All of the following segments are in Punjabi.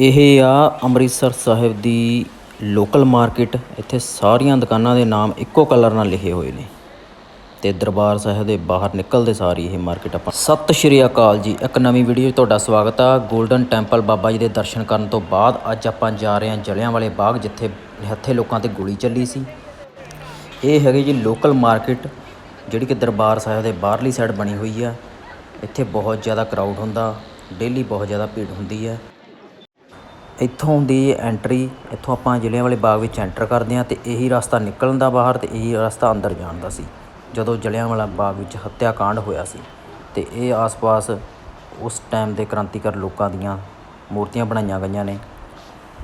ਇਹ ਆ ਅੰਮ੍ਰਿਤਸਰ ਸਾਹਿਬ ਦੀ ਲੋਕਲ ਮਾਰਕੀਟ ਇੱਥੇ ਸਾਰੀਆਂ ਦੁਕਾਨਾਂ ਦੇ ਨਾਮ ਇੱਕੋ ਕਲਰ ਨਾਲ ਲਿਖੇ ਹੋਏ ਨੇ। ਤੇ ਦਰਬਾਰ ਸਾਹਿਬ ਦੇ ਬਾਹਰ ਨਿਕਲਦੇ ਸਾਰੀ ਇਹ ਮਾਰਕੀਟ ਆਪਾਂ ਸਤਿ ਸ਼੍ਰੀ ਅਕਾਲ ਜੀ। ਇੱਕ ਨਵੀਂ ਵੀਡੀਓ 'ਚ ਤੁਹਾਡਾ ਸਵਾਗਤ ਆ। 골ਡਨ ਟੈਂਪਲ ਬਾਬਾ ਜੀ ਦੇ ਦਰਸ਼ਨ ਕਰਨ ਤੋਂ ਬਾਅਦ ਅੱਜ ਆਪਾਂ ਜਾ ਰਹੇ ਹਾਂ ਜਲਿਆਂਵਾਲੇ ਬਾਗ, ਜਿੱਥੇ ਹੱਥੇ ਲੋਕਾਂ ਤੇ ਗੋਲੀ ਚੱਲੀ ਸੀ। ਇਹ ਹੈਗੀ ਜੀ ਲੋਕਲ ਮਾਰਕੀਟ ਜਿਹੜੀ ਕਿ ਦਰਬਾਰ ਸਾਹਿਬ ਦੇ ਬਾਹਰਲੀ ਸਾਈਡ ਬਣੀ ਹੋਈ ਆ। ਇੱਥੇ ਬਹੁਤ ਜ਼ਿਆਦਾ ਕਰਾਊਡ ਹੁੰਦਾ। ਡੇਲੀ ਬਹੁਤ ਜ਼ਿਆਦਾ ਭੀੜ ਹੁੰਦੀ ਹੈ ਇੱਥੋਂ ਦੀ ਐਂਟਰੀ ਇੱਥੋਂ ਆਪਾਂ ਜਲਿਆਂਵਾਲੇ ਬਾਗ ਵਿੱਚ ਐਂਟਰ ਕਰਦੇ ਹਾਂ ਅਤੇ ਇਹੀ ਰਸਤਾ ਨਿਕਲਣ ਦਾ ਬਾਹਰ ਅਤੇ ਇਹੀ ਰਸਤਾ ਅੰਦਰ ਜਾਣ ਦਾ ਸੀ। ਜਦੋਂ ਜਲਿਆਂਵਾਲਾ ਬਾਗ ਵਿੱਚ ਹੱਤਿਆ ਕਾਂਡ ਹੋਇਆ ਸੀ ਅਤੇ ਇਹ ਆਸ-ਪਾਸ ਉਸ ਟਾਈਮ ਦੇ ਕ੍ਰਾਂਤੀਕਾਰ ਲੋਕਾਂ ਦੀਆਂ ਮੂਰਤੀਆਂ ਬਣਾਈਆਂ ਗਈਆਂ ਨੇ।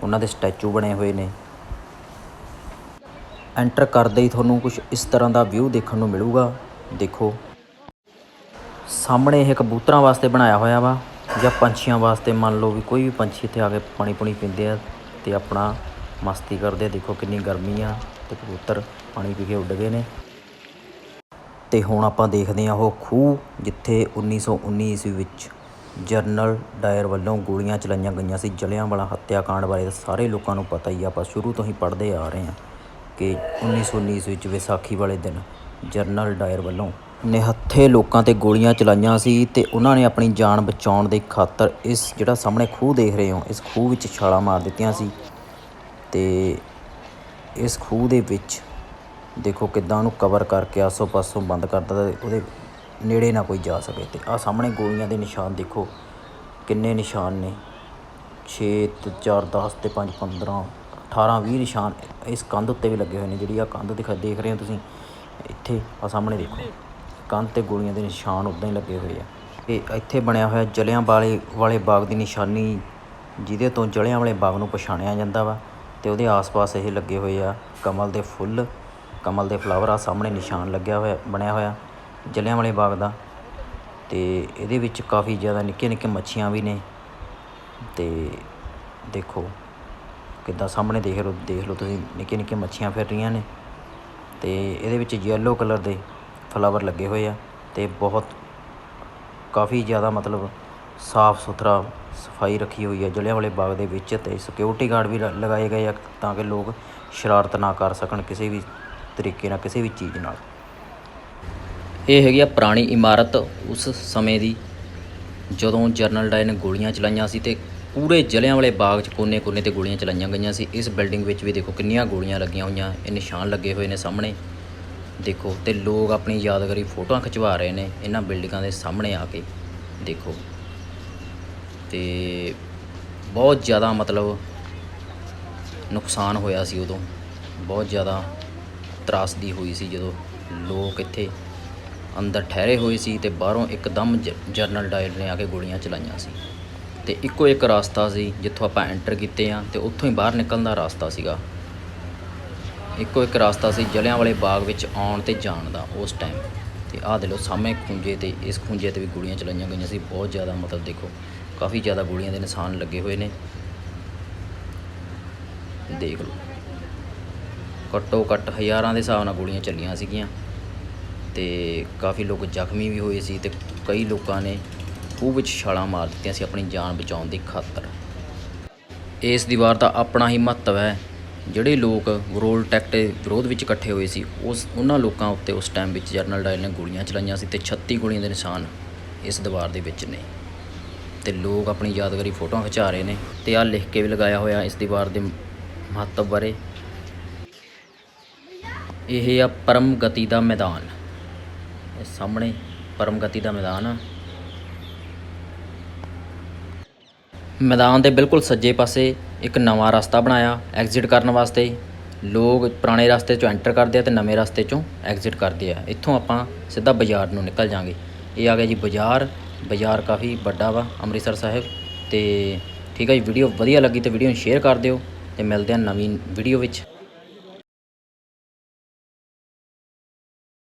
ਉਹਨਾਂ ਦੇ ਸਟੈਚੂ ਬਣੇ ਹੋਏ ਨੇ। ਐਂਟਰ ਕਰਦੇ ਹੀ ਤੁਹਾਨੂੰ ਕੁਝ ਇਸ ਤਰ੍ਹਾਂ ਦਾ ਵਿਊ ਦੇਖਣ ਨੂੰ ਮਿਲੂਗਾ। ਦੇਖੋ। ਸਾਹਮਣੇ ਇਹ ਕਬੂਤਰਾਂ ਵਾਸਤੇ ਬਣਾਇਆ ਹੋਇਆ ਵਾ। ਜਾਂ ਪੰਛੀਆਂ ਵਾਸਤੇ ਮੰਨ ਲਓ ਵੀ ਕੋਈ ਵੀ ਪੰਛੀ ਇੱਥੇ ਆ ਕੇ ਪਾਣੀ ਪੁਣੀ ਪੀਂਦੇ ਆ ਅਤੇ ਆਪਣਾ ਮਸਤੀ ਕਰਦੇ ਦੇਖੋ ਕਿੰਨੀ ਗਰਮੀ ਆ ਅਤੇ ਕਬੂਤਰ ਪਾਣੀ ਪੀ ਕੇ ਉੱਡ ਗਏ ਨੇ। ਤੇ ਹੁਣ ਆਪਾਂ ਦੇਖਦੇ ਹਾਂ ਉਹ ਖੂਹ ਜਿੱਥੇ 1919 ਈਸਵੀ ਵਿੱਚ ਜਰਨਲ ਡਾਇਰ ਵੱਲੋਂ ਗੋਲੀਆਂ ਚਲਾਈਆਂ ਗਈਆਂ ਸੀ। ਜਲਿਆਂਵਾਲਾ ਹੱਤਿਆਕਾਂਡ ਬਾਰੇ ਸਾਰੇ ਲੋਕਾਂ ਨੂੰ ਪਤਾ ਹੀ ਆ। ਆਪਾਂ ਸ਼ੁਰੂ ਤੋਂ ਹੀ ਪੜ੍ਹਦੇ ਆ ਰਹੇ ਹਾਂ ਕਿ 1919 ਈਸਵੀ ਵਿੱਚ ਵਿਸਾਖੀ ਵਾਲੇ ਦਿਨ ਜਰਨਲ ਡਾਇਰ ਵੱਲੋਂ ਨਿਹੱਥੇ ਲੋਕਾਂ ਤੇ ਗੋਲੀਆਂ ਚਲਾਈਆਂ ਸੀ ਤੇ ਉਹਨਾਂ ਨੇ ਆਪਣੀ ਜਾਨ ਬਚਾਉਣ ਦੇ ਖਾਤਰ ਇਸ ਜਿਹੜਾ ਸਾਹਮਣੇ ਖੂਹ ਦੇਖ ਰਹੇ ਹੋ, ਇਸ ਖੂਹ ਵਿੱਚ ਛਾਲਾਂ ਮਾਰ ਦਿੱਤੀਆਂ ਸੀ। ਤੇ ਇਸ ਖੂਹ ਦੇ ਵਿੱਚ ਦੇਖੋ ਕਿੱਦਾਂ ਉਹਨੂੰ ਕਵਰ ਕਰਕੇ ਆਸੋ ਪਾਸੋਂ ਬੰਦ ਕਰ ਦਿੱਤਾ ਉਹਦੇ ਨੇੜੇ ਨਾ ਕੋਈ ਜਾ ਸਕੇ। ਤੇ ਆ ਸਾਹਮਣੇ ਗੋਲੀਆਂ ਦੇ ਨਿਸ਼ਾਨ ਦੇਖੋ ਕਿੰਨੇ ਨਿਸ਼ਾਨ ਨੇ। 6 ਤੇ 4 10 ਤੇ 5 15 18 20 ਨਿਸ਼ਾਨ ਇਸ ਕੰਧ ਉੱਤੇ ਵੀ ਲੱਗੇ ਹੋਏ ਨੇ। ਜਿਹੜੀ ਆ ਕੰਧ ਦਿਖਾ ਦੇਖ ਰਹੇ ਹੋ ਤੁਸੀਂ, ਇੱਥੇ ਆ ਸਾਹਮਣੇ ਦੇਖੋ। ਕੰਧ ਤੇ ਗੋਲੀਆਂ ਦੇ ਨਿਸ਼ਾਨ ਉਦਾਂ ਹੀ ਲੱਗੇ ਹੋਏ ਆ। ਇਹ ਇੱਥੇ ਬਣਿਆ ਹੋਇਆ ਜਲਿਆਂ ਵਾਲੇ ਵਾਲੇ ਬਾਗ ਦੀ ਨਿਸ਼ਾਨੀ ਜਿਹਦੇ ਤੋਂ ਜਲਿਆਂ ਵਾਲੇ ਬਾਗ ਨੂੰ ਪਛਾਣਿਆ ਜਾਂਦਾ ਵਾ ਤੇ ਉਹਦੇ ਆਸ-ਪਾਸ ਇਹ ਲੱਗੇ ਹੋਏ ਆ ਕਮਲ ਦੇ ਫੁੱਲ, ਕਮਲ ਦੇ ਫਲਾਵਰ ਆ ਸਾਹਮਣੇ ਨਿਸ਼ਾਨ ਲੱਗਿਆ ਹੋਇਆ, ਬਣਿਆ ਹੋਇਆ ਜਲਿਆਂ ਵਾਲੇ ਬਾਗ ਦਾ। ਤੇ ਇਹਦੇ ਵਿੱਚ ਕਾਫੀ ਜ਼ਿਆਦਾ ਨਿੱਕੇ ਨਿੱਕੇ ਮੱਛੀਆਂ ਵੀ ਨੇ। ਤੇ ਦੇਖੋ ਕਿੱਦਾਂ ਸਾਹਮਣੇ ਦੇਖ ਲਓ ਦੇਖ ਲਓ ਤੁਸੀਂ ਨਿੱਕੇ ਨਿੱਕੇ ਮੱਛੀਆਂ ਫਿਰ ਰਹੀਆਂ ਨੇ। ਤੇ ਇਹਦੇ ਵਿੱਚ ਯੈਲੋ ਕਲਰ ਦੇ ਫਲਾਵਰ ਲੱਗੇ ਹੋਏ ਆ ਤੇ ਬਹੁਤ ਕਾਫੀ ਜ਼ਿਆਦਾ ਮਤਲਬ ਸਾਫ਼ ਸੁਥਰਾ ਸਫ਼ਾਈ ਰੱਖੀ ਹੋਈ ਹੈ ਜਲਿਆਂਵਾਲੇ ਬਾਗ ਦੇ ਵਿੱਚ ਤੇ ਸਿਕਿਉਰਿਟੀ ਗਾਰਡ ਵੀ ਲ- ਲਗਾਏ ਗਏ ਆ ਤਾਂ ਕਿ ਲੋਕ ਸ਼ਰਾਰਤ ਨਾ ਕਰ ਸਕਣ ਕਿਸੇ ਵੀ ਤਰੀਕੇ ਨਾਲ, ਕਿਸੇ ਵੀ ਚੀਜ਼ ਨਾਲ। ਇਹ ਹੈਗੀ ਆ ਪੁਰਾਣੀ ਇਮਾਰਤ। ਉਸ ਸਮੇਂ ਦੀ ਜਦੋਂ ਜਰਨਲ ਡਾਇਰ ਨੇ ਗੋਲੀਆਂ ਚਲਾਈਆਂ ਸੀ ਤੇ ਪੂਰੇ ਜਲਿਆਂਵਾਲੇ ਬਾਗ 'ਚ ਕੋਨੇ-ਕੋਨੇ ਤੇ ਗੋਲੀਆਂ ਚਲਾਈਆਂ ਗਈਆਂ ਸੀ। ਇਸ ਬਿਲਡਿੰਗ ਵਿੱਚ ਵੀ ਦੇਖੋ ਕਿੰਨੀਆਂ ਗੋਲੀਆਂ ਲੱਗੀਆਂ ਹੋਈਆਂ, ਇਹ ਨਿਸ਼ਾਨ ਲੱਗੇ ਹੋਏ ਨੇ ਸਾਹਮਣੇ। ਦੇਖੋ, ਤੇ ਲੋਕ ਆਪਣੀ ਯਾਦਗਾਰੀ ਫੋਟੋਆਂ ਖਿਚਵਾ ਰਹੇ ਨੇ, ਇਹਨਾਂ ਬਿਲਡਿੰਗਾਂ ਦੇ ਸਾਹਮਣੇ ਆ ਕੇ, ਦੇਖੋ। ਤੇ ਬਹੁਤ ਜ਼ਿਆਦਾ ਮਤਲਬ ਨੁਕਸਾਨ ਹੋਇਆ ਸੀ ਉਦੋਂ। ਬਹੁਤ ਜ਼ਿਆਦਾ ਤਰਾਸਦੀ ਹੋਈ ਸੀ ਜਦੋਂ ਲੋਕ ਇੱਥੇ ਅੰਦਰ ਠਹਿਰੇ ਹੋਏ ਸੀ ਤੇ ਬਾਹਰੋਂ ਇੱਕਦਮ ਜ- ਜਰਨਲ ਡਾਇਰ ਨੇ ਆ ਕੇ ਗੋਲੀਆਂ ਚਲਾਈਆਂ ਸੀ। ਤੇ ਇੱਕੋ ਇੱਕ ਰਸਤਾ ਸੀ ਜਿੱਥੋਂ ਆਪਾਂ ਐਂਟਰ ਕੀਤੇ ਆ ਤੇ ਉੱਥੋਂ ਹੀ ਬਾਹਰ ਨਿਕਲਣ ਦਾ ਰਸਤਾ ਸੀਗਾ। ਇੱਕੋ ਇੱਕ ਰਸਤਾ ਸੀ ਜਲਿਆਂਵਾਲੇ ਬਾਗ ਵਿੱਚ ਆਉਣ ਤੇ ਜਾਣ ਦਾ ਉਸ ਟਾਈਮ ਤੇ ਆਹ ਦੇ ਲੋ ਸਾਹਮਣੇ ਖੁੰਝੇ ਤੇ ਇਸ ਖੁੰਝੇ ਤੇ ਵੀ ਗੋਲੀਆਂ ਚਲਾਈਆਂ ਗਈਆਂ ਸੀ। ਬਹੁਤ ਜ਼ਿਆਦਾ ਮਤਲਬ ਦੇਖੋ, ਕਾਫੀ ਜ਼ਿਆਦਾ ਗੋਲੀਆਂ ਦੇ ਨਿਸ਼ਾਨ ਲੱਗੇ ਹੋਏ ਨੇ। ਦੇਖ ਲਓ, ਘੱਟੋ ਘੱਟ ਹਜ਼ਾਰਾਂ ਦੇ ਹਿਸਾਬ ਨਾਲ ਗੋਲੀਆਂ ਚੱਲੀਆਂ ਸੀਗੀਆਂ। ਤੇ ਕਾਫੀ ਲੋਕ ਜ਼ਖਮੀ ਵੀ ਹੋਏ ਸੀ ਤੇ ਕਈ ਲੋਕਾਂ ਨੇ ਖੂਹ ਵਿੱਚ ਛਾਲਾਂ ਮਾਰ ਦਿੱਤੀਆਂ ਸੀ ਆਪਣੀ ਜਾਨ ਬਚਾਉਣ ਦੀ ਖਾਤਰ। ਇਸ ਦੀਵਾਰ ਦਾ ਆਪਣਾ ਹੀ ਮਹੱਤਵ ਹੈ। ਜਿਹੜੇ ਲੋਕ ਗਰੋਲ ਟੈਕਟ ਦੇ ਵਿਰੋਧ ਵਿੱਚ ਇਕੱਠੇ ਹੋਏ ਸੀ, ਉਸ ਉਹਨਾਂ ਲੋਕਾਂ ਉੱਤੇ ਉਸ ਟਾਈਮ ਵਿੱਚ ਜਨਰਲ ਡਾਇਲ ਨੇ ਗੋਲੀਆਂ ਚਲਾਈਆਂ ਸੀ ਤੇ 36 ਗੋਲੀਆਂ ਦੇ ਨਿਸ਼ਾਨ ਇਸ ਦੀਵਾਰ ਦੇ ਵਿੱਚ ਨੇ। ਤੇ ਲੋਕ ਆਪਣੀ ਯਾਦਗਾਰੀ ਫੋਟੋਆਂ ਖਿਚਾ ਰਹੇ ਨੇ ਤੇ ਆ ਲਿਖ ਕੇ ਵੀ ਲਗਾਇਆ ਹੋਇਆ ਇਸ ਦੀਵਾਰ ਦੇ ਮਹੱਤਵ ਬਾਰੇ। ਇਹ ਆ ਪਰਮ ਗਤੀ ਦਾ ਮੈਦਾਨ। ਇਹ ਸਾਹਮਣੇ ਪਰਮ ਗਤੀ ਦਾ ਮੈਦਾਨ ਆ। ਮੈਦਾਨ ਦੇ ਬਿਲਕੁਲ ਸੱਜੇ ਪਾਸੇ ਇੱਕ ਨਵਾਂ ਰਸਤਾ ਬਣਾਇਆ ਐਗਜ਼ਿਟ ਕਰਨ ਵਾਸਤੇ। ਲੋਕ ਪੁਰਾਣੇ ਰਸਤੇ ਚੋਂ ਐਂਟਰ ਕਰਦੇ ਆ ਤੇ ਨਵੇਂ ਰਸਤੇ ਚੋਂ ਐਗਜ਼ਿਟ ਕਰਦੇ ਆ। ਇੱਥੋਂ ਆਪਾਂ ਸਿੱਧਾ ਬਾਜ਼ਾਰ ਨੂੰ ਨਿਕਲ ਜਾਾਂਗੇ। ਇਹ ਆ ਗਿਆ ਜੀ ਬਾਜ਼ਾਰ। ਬਾਜ਼ਾਰ ਕਾਫੀ ਵੱਡਾ ਵਾ, ਅੰਮ੍ਰਿਤਸਰ ਸਾਹਿਬ। ਤੇ ਠੀਕ ਹੈ ਜੀ ਵੀਡੀਓ ਵਧੀਆ ਲੱਗੀ ਤੇ ਵੀਡੀਓ ਨੂੰ ਸ਼ੇਅਰ ਕਰ ਦਿਓ ਤੇ ਮਿਲਦੇ ਆ ਨਵੀਂ ਵੀਡੀਓ ਵਿੱਚ।